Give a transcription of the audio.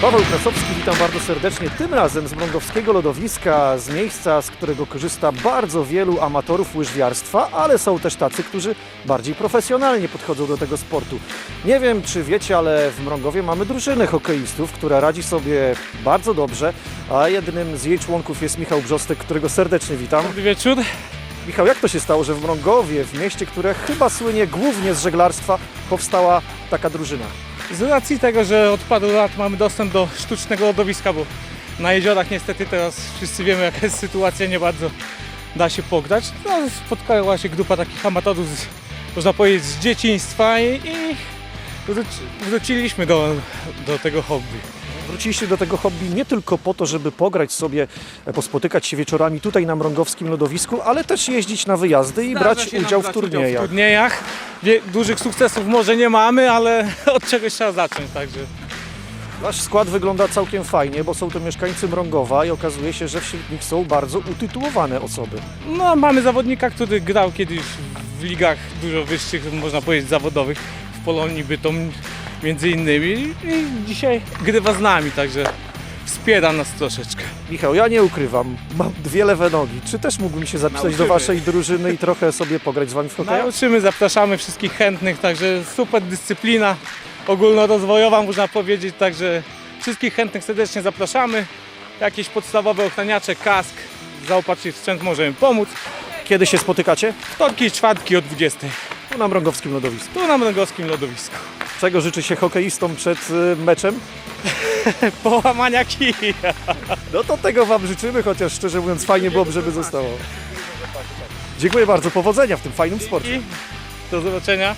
Paweł Krasowski, witam bardzo serdecznie. Tym razem z Mrągowskiego Lodowiska, z miejsca, z którego korzysta bardzo wielu amatorów łyżwiarstwa, ale są też tacy, którzy bardziej profesjonalnie podchodzą do tego sportu. Nie wiem, czy wiecie, ale w Mrągowie mamy drużynę hokeistów, która radzi sobie bardzo dobrze, a jednym z jej członków jest Michał Brzostek, którego serdecznie witam. Dobry wieczór. Michał, jak to się stało, że w Mrągowie, w mieście, które chyba słynie głównie z żeglarstwa, powstała taka drużyna? Z racji tego, że od paru lat mamy dostęp do sztucznego lodowiska, bo na jeziorach niestety teraz wszyscy wiemy jaka jest sytuacja, nie bardzo da się pograć. No, spotkała się grupa takich amatorów, z, można powiedzieć, z dzieciństwa i, i wróci- wróciliśmy do, do tego hobby. Wróciliście do tego hobby nie tylko po to, żeby pograć sobie, e, pospotykać się wieczorami tutaj na Mrągowskim lodowisku, ale też jeździć na wyjazdy i Zdarza brać udział w turniejach. W turniejach. Dużych sukcesów może nie mamy, ale od czegoś trzeba zacząć, także Wasz skład wygląda całkiem fajnie, bo są to mieszkańcy Mrągowa i okazuje się, że wśród nich są bardzo utytułowane osoby. No, mamy zawodnika, który grał kiedyś w ligach dużo wyższych, można powiedzieć zawodowych, w Polonii Bytom między innymi i dzisiaj grywa z nami, także wspiera nas troszeczkę. Michał, ja nie ukrywam, mam dwie lewe nogi. Czy też mógłbym się zapisać do Nauczymy. waszej drużyny i trochę sobie pograć z wami w hokeja? Nauczymy, zapraszamy wszystkich chętnych, także super dyscyplina ogólnorozwojowa można powiedzieć, także wszystkich chętnych serdecznie zapraszamy. Jakieś podstawowe ochraniacze, kask, zaopatrzyć sprzęt możemy pomóc. Kiedy się spotykacie? Wtorki i czwartki o 20. Tu na Mrągowskim lodowisku. Tu na Mrągowskim lodowisku. Czego życzy się hokeistom przed y, meczem? Połamania kija. No to tego wam życzymy, chociaż szczerze mówiąc fajnie byłoby, żeby zostało. Dziękuję bardzo, powodzenia w tym fajnym sporcie. Do zobaczenia.